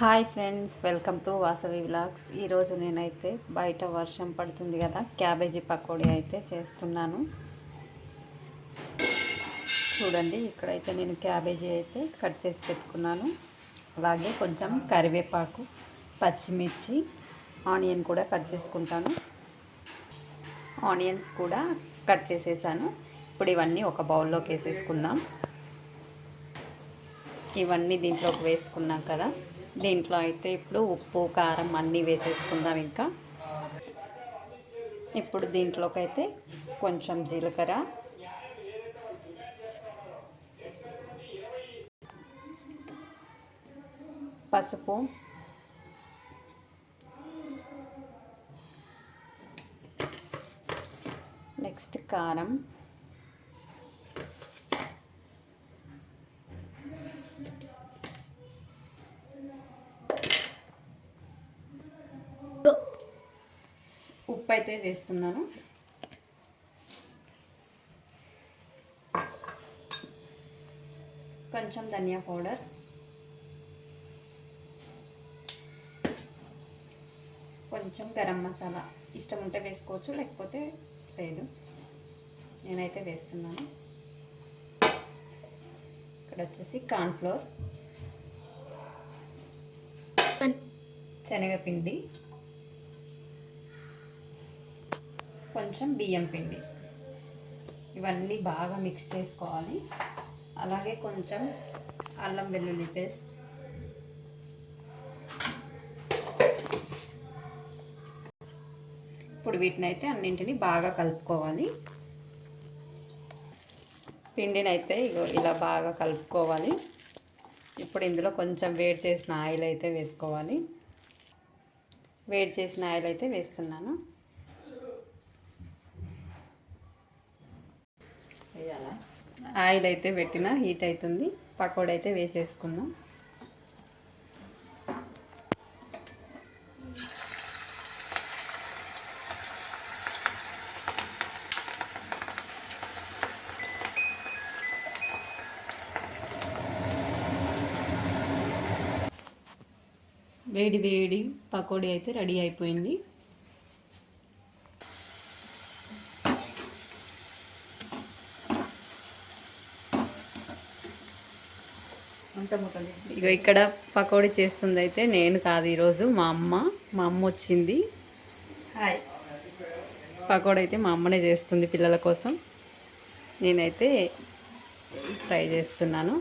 Hi friends welcome to Vasavi vlogs. ఈరోజు నేనైతే బయట వర్షం పడుతుంది కదా క్యాబేజీ పకోడీ అయితే చేస్తున్నాను. చూడండి ఇక్కడైతే నేను క్యాబేజీ అయితే కట్ చేసి పెట్టుకున్నాను. అలాగే కొంచెం కరివేపాకు పచ్చిమిర్చి ఆనియన్ కూడా కట్ చేసుకుంటాను. ఆనియన్స్ కూడా కట్ చేసేసాను. ఇప్పుడు ఇవన్నీ ఒక బౌల్లోకి వేసేసుకుందాం. ఇవన్నీ దీంట్లోకి వేసుకున్నాం కదా. దీంట్లో అయితే ఇప్పుడు ఉప్పు కారం అన్నీ వేసేసుకుందాం ఇంకా. ఇప్పుడు దీంట్లోకి అయితే కొంచెం జీలకర్ర. పసుపు. నెక్స్ట్ కారం. ఉప్పు అయితే వేస్తున్నాను. కొంచెం ధనియా పౌడర్. కొంచెం గరం మసాలా. ఇష్టం ఉంటే వేసుకోవచ్చు లేకపోతే లేదు. నేనైతే వేస్తున్నాను. ఇక్కడ వచ్చేసి కార్న్ఫ్లోర్ శనగపిండి. కొంచెం బియ్యం పిండి. ఇవన్నీ బాగా మిక్స్ చేసుకోవాలి. అలాగే కొంచెం అల్లం వెల్లుల్లి పేస్ట్. ఇప్పుడు వీటిని అయితే అన్నింటిని బాగా కలుపుకోవాలి. పిండిని అయితే ఇగో ఇలా బాగా కలుపుకోవాలి. ఇప్పుడు ఇందులో కొంచెం వేడి చేసిన ఆయిల్ అయితే వేసుకోవాలి. వేడి చేసిన ఆయిల్ అయితే వేస్తున్నాను. ఆయిల్ అయితే పెట్టిన హీట్ అవుతుంది పకోడీ అయితే వేసేసుకుందాం. వేడి వేడి పకోడీ అయితే రెడీ అయిపోయింది. ఇగో ఇక్కడ పకోడీ చేస్తుంది అయితే నేను కాదు ఈరోజు మా అమ్మ మా అమ్మ వచ్చింది. హాయ్. పకోడీ అయితే మా అమ్మనే చేస్తుంది పిల్లల కోసం. నేనైతే ట్రై చేస్తున్నాను.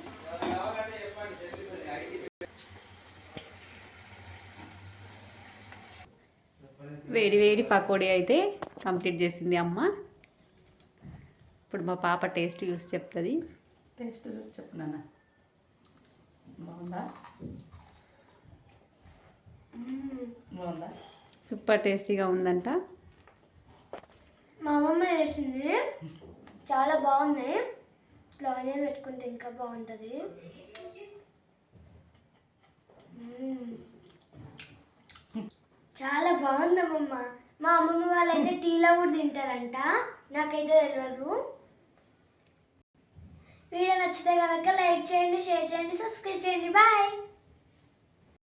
వేడి వేడి పకోడీ అయితే కంప్లీట్ చేసింది అమ్మ. ఇప్పుడు మా పాప టేస్ట్ చూసి చెప్తుంది. టేస్ట్ చూసి చెప్పు నాన్న. బాగుందా? బాగుందా? సూపర్ టేస్టీగా ఉందంట. మా అమ్మమ్మ చేసింది. చాలా బాగుంది. ఇట్లా ఆనియన్ పెట్టుకుంటే ఇంకా బాగుంటుంది. చాలా బాగుంది అమ్మమ్మ మా అమ్మమ్మ వాళ్ళైతే టీలో కూడా తింటారంట. నాకైతే తెలియదు వీడియో నచ్చితే కనుక లైక్ చేయండి షేర్ చేయండి సబ్స్క్రైబ్ చేయండి. బాయ్.